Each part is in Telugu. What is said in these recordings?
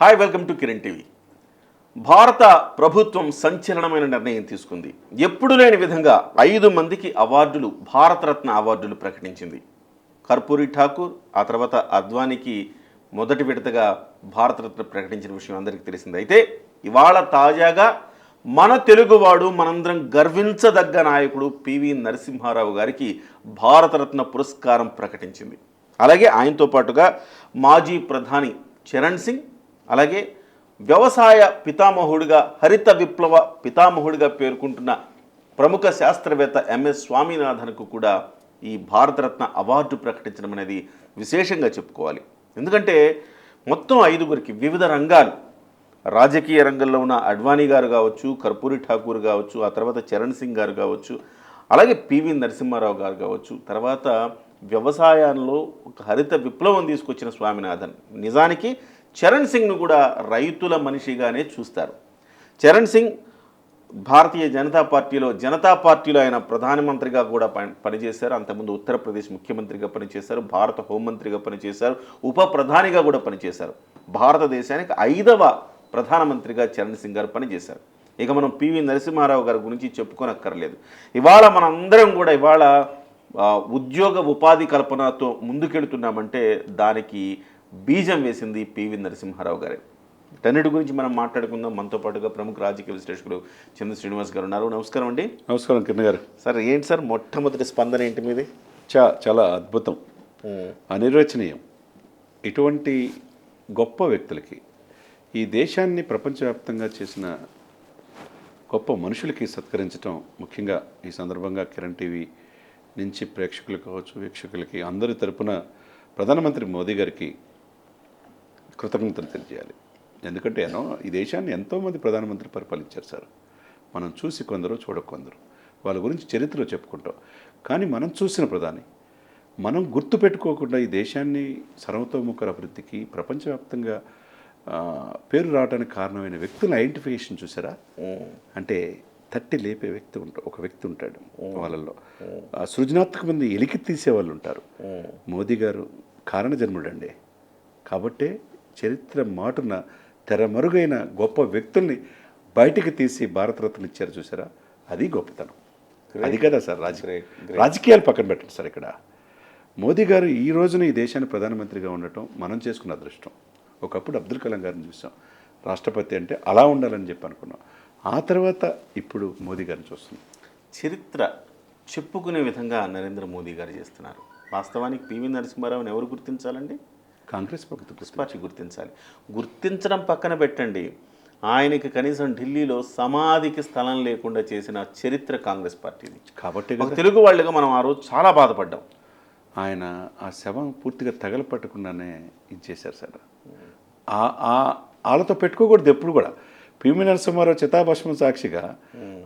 Hi welcome to Kiran TV భారత ప్రభుత్వం సంచలనమైన నిర్ణయం తీసుకుంది. ఎప్పుడు లేని విధంగా ఐదు మందికి అవార్డులు భారతరత్న అవార్డులు ప్రకటించింది. కర్పూరి ఠాకూర్ ఆ తర్వాత అద్వానికి మొదటి విడతగా భారతరత్న ప్రకటించిన విషయం అందరికీ తెలిసింది. అయితే ఇవాళ తాజాగా మన తెలుగువాడు మనందరం గర్వించదగ్గ నాయకుడు పివి నరసింహారావు గారికి భారతరత్న పురస్కారం ప్రకటించింది. అలాగే ఆయనతో పాటుగా మాజీ ప్రధాని చరణ్ సింగ్ అలాగే వ్యవసాయ పితామహుడిగా హరిత విప్లవ పితామహుడిగా పేర్కొంటున్న ప్రముఖ శాస్త్రవేత్త ఎంఎస్ స్వామినాథన్కు కూడా ఈ భారతరత్న అవార్డు ప్రకటించడం అనేది విశేషంగా చెప్పుకోవాలి. ఎందుకంటే మొత్తం ఐదుగురికి వివిధ రంగాలు రాజకీయ రంగంలో ఉన్న అడ్వానీ గారు కావచ్చు కర్పూరి ఠాకూర్ కావచ్చు ఆ తర్వాత చరణ్ సింగ్ గారు కావచ్చు అలాగే పివి నరసింహారావు గారు కావచ్చు తర్వాత వ్యవసాయంలో ఒక హరిత విప్లవం తీసుకొచ్చిన స్వామినాథన్. నిజానికి చరణ్ సింగ్ను కూడా రైతుల మనిషిగానే చూస్తారు. చరణ్ సింగ్ భారతీయ జనతా పార్టీలో జనతా పార్టీలో ఆయన ప్రధానమంత్రిగా కూడా పని పనిచేశారు. అంతకుముందు ఉత్తరప్రదేశ్ ముఖ్యమంత్రిగా పనిచేశారు భారత హోంమంత్రిగా పనిచేశారు ఉప ప్రధానిగా కూడా పనిచేశారు. భారతదేశానికి ఐదవ ప్రధానమంత్రిగా చరణ్ సింగ్ గారు పనిచేశారు. ఇక మనం పివి నరసింహారావు గారి గురించి చెప్పుకోనక్కర్లేదు. ఇవాళ మనందరం కూడా ఇవాళ ఉద్యోగ ఉపాధి కల్పనతో ముందుకెళ్తున్నామంటే దానికి బీజం వేసింది పివి నరసింహారావు గారే. వీటన్నిటి గురించి మనం మాట్లాడుకుందాం. మనతో పాటుగా ప్రముఖ రాజకీయ విశ్లేషకుడు చంద్ర శ్రీనివాస్ గారు ఉన్నారు. నమస్కారం అండి. నమస్కారం కిరణ్ గారు. సార్ ఏంటి సార్? మొట్టమొదటి స్పందన ఏంటి మీది? చా చాలా అద్భుతం. అనిర్వచనీయం. ఇటువంటి గొప్ప వ్యక్తులకి ఈ దేశాన్ని ప్రపంచవ్యాప్తంగా చేసిన గొప్ప మనుషులకి సత్కరించడం ముఖ్యంగా ఈ సందర్భంగా కిరణ్ టీవీ నుంచి ప్రేక్షకులు కావచ్చు వీక్షకులకి అందరి తరపున ప్రధానమంత్రి మోదీ గారికి కృతజ్ఞతలు తెలియజేయాలి. ఎందుకంటే ఏనో ఈ దేశాన్ని ఎంతోమంది ప్రధానమంత్రి పరిపాలించారు సార్. మనం చూసి కొందరు చూడకొందరు వాళ్ళ గురించి చరిత్రలో చెప్పుకుంటాం. కానీ మనం చూసిన ప్రధాని మనం గుర్తు పెట్టుకోకుండా ఈ దేశాన్ని సర్వతోముఖ అభివృద్ధికి ప్రపంచవ్యాప్తంగా పేరు రావడానికి కారణమైన వ్యక్తుల ఐడెంటిఫికేషన్ చూసారా? అంటే తట్టి లేపే వ్యక్తి ఉంటా ఒక వ్యక్తి ఉంటాడు వాళ్ళల్లో. ఆ సృజనాత్మకమంది ఎలికి తీసే వాళ్ళు ఉంటారు. మోదీ గారు కారణ జన్ముడండి. కాబట్టే చరిత్ర మాటున తెరమరుగైన గొప్ప వ్యక్తుల్ని బయటికి తీసి భారతరత్న ఇచ్చారు చూసారా? అది గొప్పతనం. అది కదా సార్ రాజకీయ రాజకీయాలు పక్కన పెట్టండి సార్ ఇక్కడ. మోదీ గారు ఈ రోజున ఈ దేశానికి ప్రధానమంత్రిగా ఉండటం మనం చేసుకున్న అదృష్టం. ఒకప్పుడు అబ్దుల్ కలాం గారిని చూసాం. రాష్ట్రపతి అంటే అలా ఉండాలని చెప్పి అనుకున్నాం. ఆ తర్వాత ఇప్పుడు మోదీ గారిని చూస్తున్నాం. చరిత్ర చెప్పుకునే విధంగా నరేంద్ర మోదీ గారు చేస్తున్నారు. వాస్తవానికి పివి నరసింహారావుని ఎవరు గుర్తించాలండి? కాంగ్రెస్ ప్రభుత్వం పార్టీ గుర్తించాలి. గుర్తించడం పక్కన పెట్టండి. ఆయనకి కనీసం ఢిల్లీలో సమాధికి స్థలం లేకుండా చేసిన చరిత్ర కాంగ్రెస్ పార్టీది. కాబట్టి తెలుగు వాళ్ళుగా మనం ఆ రోజు చాలా బాధపడ్డాం. ఆయన ఆ శవం పూర్తిగా తగలపట్టకుండానే ఇది చేశారు సార్. వాళ్ళతో పెట్టుకోకూడదు ఎప్పుడు కూడా. పివి నరసింహారావు చితాభస్మం సాక్షిగా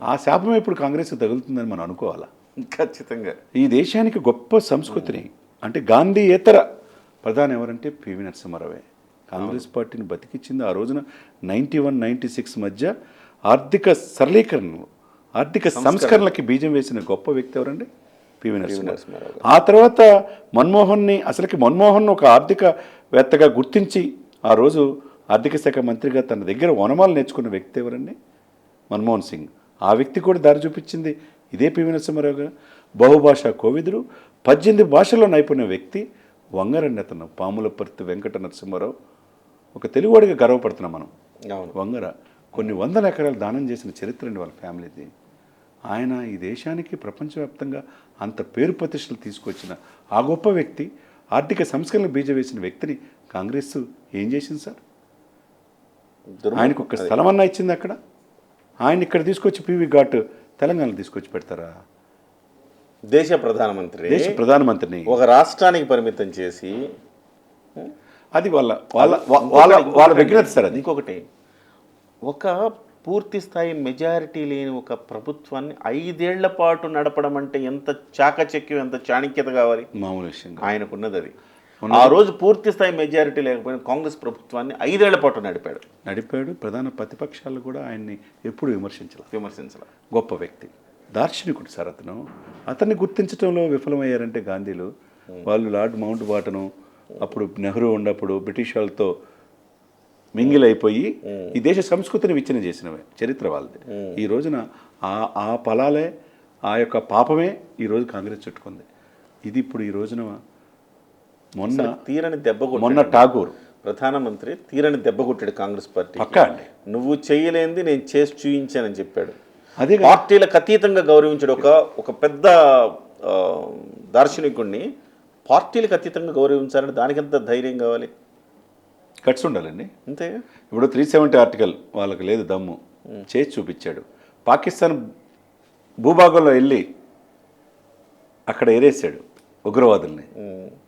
ఆ శాపం ఇప్పుడు కాంగ్రెస్ తగులుతుందని మనం అనుకోవాలా? ఖచ్చితంగా. ఈ దేశానికి గొప్ప సంస్కృతిని అంటే గాంధీయేతర ప్రధాని ఎవరంటే పివి నరసింహారావే. కాంగ్రెస్ పార్టీని బతికిచ్చింది ఆ రోజున నైంటీ వన్ నైంటీ సిక్స్ మధ్య ఆర్థిక సరళీకరణలు ఆర్థిక సంస్కరణలకి బీజం వేసిన గొప్ప వ్యక్తి ఎవరండి? పివి నరసింహారావు. నరసింహారావు ఆ తర్వాత మన్మోహన్ని అసలుకి మన్మోహన్ ఒక ఆర్థికవేత్తగా గుర్తించి ఆ రోజు ఆర్థిక శాఖ మంత్రిగా తన దగ్గర వనమాలు నేర్చుకున్న వ్యక్తి ఎవరండి? మన్మోహన్ సింగ్. ఆ వ్యక్తి కూడా దారి చూపించింది. ఇదే పివి నరసింహారావు గారు. బహుభాషా కోవిదుడు. పద్దెనిమిది భాషల్లో నైపుణ్య వ్యక్తి. వంగరండి అతను పాములపర్తి వెంకట నరసింహారావు ఒక తెలుగువాడిగా గర్వపడుతున్నాం మనం. వంగర కొన్ని వందల ఎకరాలు దానం చేసిన చరిత్ర అండి వాళ్ళ ఫ్యామిలీది. ఆయన ఈ దేశానికి ప్రపంచవ్యాప్తంగా అంత పేరు ప్రతిష్టలు తీసుకొచ్చిన ఆ గొప్ప వ్యక్తి ఆర్థిక సంస్కరణలు బీజ వేసిన వ్యక్తిని కాంగ్రెస్ ఏం చేసింది సార్? ఆయనకు ఒక స్థలం అన్నా ఇచ్చింది అక్కడ? ఆయన ఇక్కడ తీసుకొచ్చి పివి ఘాట్ తెలంగాణలో తీసుకొచ్చి పెడతారా? దేశ ప్రధానమంత్రి దేశ ప్రధానమంత్రిని. ఒక రాష్ట్రానికి పరిమితం చేసి అది వాళ్ళ వాళ్ళ వాళ్ళ వాళ్ళ విఘ్నత సార్ అది. ఇంకొకటి ఒక పూర్తి స్థాయి మెజారిటీ లేని ఒక ప్రభుత్వాన్ని ఐదేళ్ళ పాటు నడపడం అంటే ఎంత చాకచక్యం ఎంత చాణక్యత కావాలి? మామూలు విషయం. ఆయనకున్నది. అది ఆ రోజు పూర్తి స్థాయి మెజారిటీ లేకపోయినా కాంగ్రెస్ ప్రభుత్వాన్ని ఐదేళ్ళ పాటు నడిపాడు. నడిపాడు. ప్రధాన ప్రతిపక్షాలు కూడా ఆయన్ని ఎప్పుడు విమర్శించాలి. విమర్శించాల. గొప్ప వ్యక్తి. దార్శనికుడు సార్ అతను. అతన్ని గుర్తించడంలో విఫలమయ్యారంటే గాంధీలు. వాళ్ళు లార్డ్ మౌంట్ బాటను అప్పుడు నెహ్రూ ఉన్నప్పుడు బ్రిటిష్ వాళ్ళతో మింగిల్ అయిపోయి ఈ దేశ సంస్కృతిని విచ్ఛిన్నం చేసినవే చరిత్ర వాళ్ళది. ఈ రోజున ఆ ఆ ఫలాలే ఆ యొక్క పాపమే ఈ రోజు కాంగ్రెస్ చుట్టుకుంది. ఇది ఇప్పుడు ఈ రోజున మొన్న తీరని దెబ్బ. మొన్న ఠాగూర్. ప్రధానమంత్రి తీరని దెబ్బ కొట్టాడు కాంగ్రెస్ పార్టీ పక్కా అండి. నువ్వు చేయలేంది నేను చేసి చూయించానని చెప్పాడు. పార్టీలకు అతీతంగా గౌరవించాడు ఒక ఒక పెద్ద దార్శనికుడిని పార్టీలకు అతీతంగా గౌరవించాలంటే దానికెంత ధైర్యం కావాలి? కట్స్ ఉండాలండి. అంతే. ఇప్పుడు త్రీ సెవెంటీ ఆర్టికల్ వాళ్ళకి లేదు దమ్ము. చేసి చూపించాడు. పాకిస్తాన్ భూభాగంలో వెళ్ళి అక్కడ ఏరేసాడు ఉగ్రవాదుల్ని.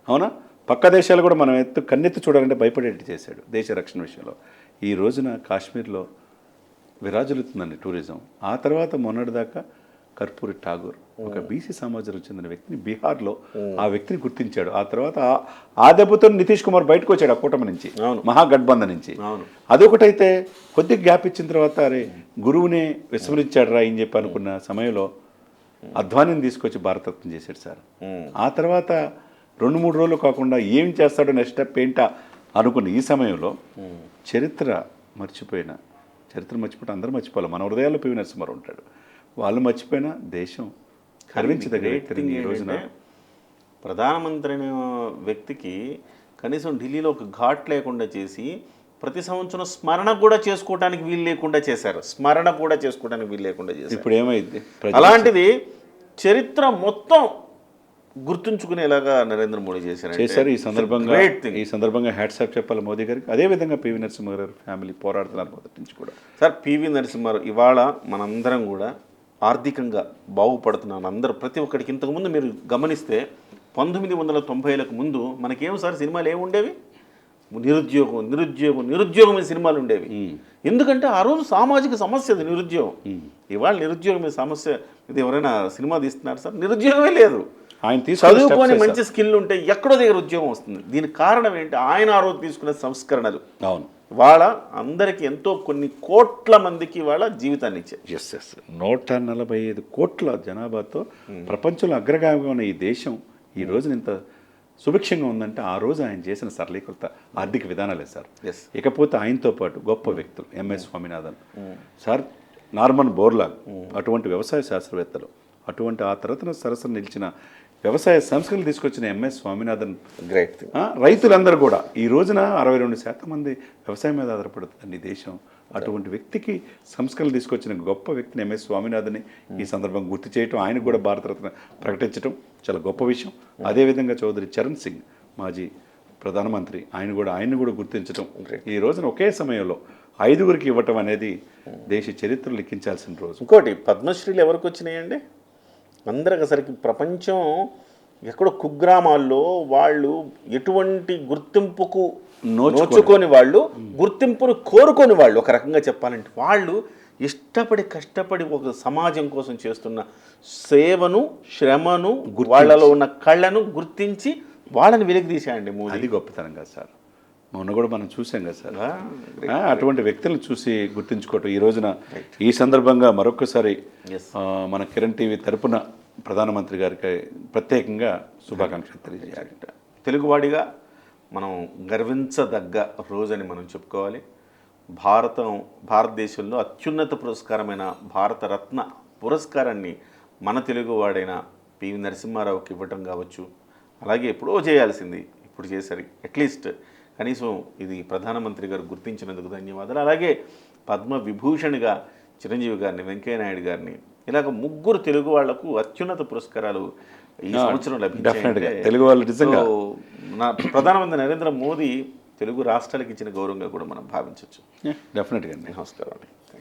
అవునా? పక్క దేశాలు కూడా మనం ఎత్తు కన్నెత్తి చూడాలంటే భయపడేట్టు చేశాడు దేశ రక్షణ విషయంలో. ఈ రోజున కాశ్మీర్లో విరాజులుతుందండి టూరిజం. ఆ తర్వాత మొన్నటిదాకా కర్పూరి ఠాగూర్ ఒక బీసీ సమాజంలో చెందిన వ్యక్తిని బీహార్లో ఆ వ్యక్తిని గుర్తించాడు. ఆ తర్వాత ఆ- దెబ్బతో నితీష్ కుమార్ బయటకు వచ్చాడు ఆ కూటమి నుంచి. మహాగఠబంధన్ నుంచి. అదొకటైతే కొద్దిగా గ్యాప్ ఇచ్చిన తర్వాత అరే గురువునే విస్మరించాడు రా అని చెప్పి అనుకున్న సమయంలో అధ్వానిని తీసుకొచ్చి భారతరత్న చేశాడు సార్. ఆ తర్వాత రెండు మూడు రోజులు కాకుండా ఏం చేస్తాడో నెక్స్ట్ స్టెప్ ఏంటా అనుకున్న ఈ సమయంలో చరిత్ర మర్చిపోయిన చరిత్ర మర్చిపోతే అందరూ మర్చిపోవాలి. మన హృదయాల్లో పివి నరసింహారావు ఉంటాడు. వాళ్ళు మర్చిపోయినా దేశం గర్వించదగ్గ వ్యక్తిని ఈ రోజున ప్రధానమంత్రి అనే వ్యక్తికి కనీసం ఢిల్లీలో ఒక ఘాట్ లేకుండా చేసి ప్రతి సంవత్సరం స్మరణ కూడా చేసుకోవడానికి వీలు లేకుండా చేశారు. స్మరణ కూడా చేసుకోవడానికి వీలు లేకుండా చేశారు. ఇప్పుడు ఏమైంది? అలాంటిది చరిత్ర మొత్తం గుర్తుంచుకునేలాగా నరేంద్ర మోడీ చేశారు చేశారు. ఈ సందర్భంగా ఈ సందర్భంగా హ్యాట్సాప్ చెప్పాలి మోదీ గారికి. అదే విధంగా పివి నరసింహ గారి ఫ్యామిలీ పోరాడుతున్నారు మొదటి నుంచి కూడా. సార్ పివి నరసింహారావు ఇవాళ మనందరం కూడా ఆర్థికంగా బాగుపడుతున్నాను అందరూ. ప్రతి ఒక్కడికి ఇంతకుముందు మీరు గమనిస్తే పంతొమ్మిది వందల తొంభైలకు ముందు మనకేం సార్ సినిమాలు ఏమి ఉండేవి? నిరుద్యోగం నిరుద్యోగం నిరుద్యోగం మీద సినిమాలు ఉండేవి. ఎందుకంటే ఆ రోజు సామాజిక సమస్య అది నిరుద్యోగం. ఇవాళ నిరుద్యోగం సమస్య ఇది ఎవరైనా సినిమా తీస్తున్నారు సార్? నిరుద్యోగమే లేదు. ఆయన చదువుకొని మంచి స్కిల్ ఉంటే ఎక్కడో దగ్గర ఉద్యోగం వస్తుంది. దీనికి కారణం ఏంటి? ఆయన ఆ రోజు తీసుకున్న సంస్కరణలు. అవును. వాళ్ళ అందరికి ఎంతో కొన్ని కోట్ల మందికి వాళ్ళ జీవితాన్ని ఇచ్చారు. ఎస్ ఎస్ నూట నలభై ఐదు కోట్ల జనాభాతో ప్రపంచంలో అగ్రగామిగా ఉన్న ఈ దేశం ఈ రోజున ఇంత సుభిక్షంగా ఉందంటే ఆ రోజు ఆయన చేసిన సరళీకృత ఆర్థిక విధానాలే సార్. Yes. ఇకపోతే ఆయనతో పాటు గొప్ప వ్యక్తులు MS Swaminathan. Sir Norman Borlaug అటువంటి వ్యవసాయ శాస్త్రవేత్తలు అటువంటి ఆ తరతన సరసన నిలిచిన వ్యవసాయ సంస్కరణలు తీసుకొచ్చిన ఎంఎస్ స్వామినాథన్ గ్రేట్ రైతులందరూ కూడా ఈ రోజున అరవై రెండు శాతం మంది వ్యవసాయం మీద ఆధారపడుతుందండి దేశం. అటువంటి వ్యక్తికి సంస్కరణలు తీసుకొచ్చిన గొప్ప వ్యక్తిని ఎంఎస్ స్వామినాథన్ని ఈ సందర్భంగా గుర్తు చేయటం ఆయనకు కూడా భారతరత్న ప్రకటించడం చాలా గొప్ప విషయం. అదేవిధంగా చౌదరి చరణ్ సింగ్ మాజీ ప్రధానమంత్రి ఆయన కూడా ఆయన్ని కూడా గుర్తించడం ఈ రోజున ఒకే సమయంలో ఐదుగురికి ఇవ్వటం అనేది దేశ చరిత్ర లిఖించాల్సిన రోజు. ఇంకోటి పద్మశ్రీలు ఎవరికి వచ్చినాయండి? అందరికి అసలుకి ప్రపంచం ఎక్కడో కుగ్రామాల్లో వాళ్ళు ఎటువంటి గుర్తింపుకు నోచుకోని. నోచుకొని వాళ్ళు గుర్తింపును కోరుకొని వాళ్ళు. ఒక రకంగా చెప్పాలంటే వాళ్ళు ఇష్టపడి కష్టపడి ఒక సమాజం కోసం చేస్తున్న సేవను శ్రమను వాళ్ళలో ఉన్న కళ్ళను గుర్తించి వాళ్ళని వెలికితీశాయండి మోదీ. అది గొప్పతనం కదా సార్. మొన్న కూడా మనం చూసాం కదా సార్. అటువంటి వ్యక్తులను చూసి గుర్తించుకోవటం. ఈ రోజున ఈ సందర్భంగా మరొకసారి మన కిరణ్ టీవీ తరపున ప్రధానమంత్రి గారికి ప్రత్యేకంగా శుభాకాంక్షలు తెలియజేయాలి. తెలుగువాడిగా మనం గర్వించదగ్గ రోజని మనం చెప్పుకోవాలి. భారతం భారతదేశంలో అత్యున్నత పురస్కారమైన భారతరత్న పురస్కారాన్ని మన తెలుగువాడైన పివి నరసింహారావుకి ఇవ్వటం కావచ్చు. అలాగే ఎప్పుడో చేయాల్సింది ఇప్పుడు చేశారు. అట్లీస్ట్ కనీసం ఇది ప్రధానమంత్రి గారు గుర్తించినందుకు ధన్యవాదాలు. అలాగే పద్మ విభూషణ్గా చిరంజీవి గారిని వెంకయ్యనాయుడు గారిని ఇలాగ ముగ్గురు తెలుగు వాళ్ళకు అత్యున్నత పురస్కారాలు ఈ సంవత్సరం. లభించాయి తెలుగు వాళ్ళు నిజంగా. సో, నా ప్రధానమంత్రి నరేంద్ర మోదీ తెలుగు రాష్ట్రాలకు ఇచ్చిన గౌరవంగా కూడా మనం భావించవచ్చు. డెఫినెట్గా నమస్కారం అండి.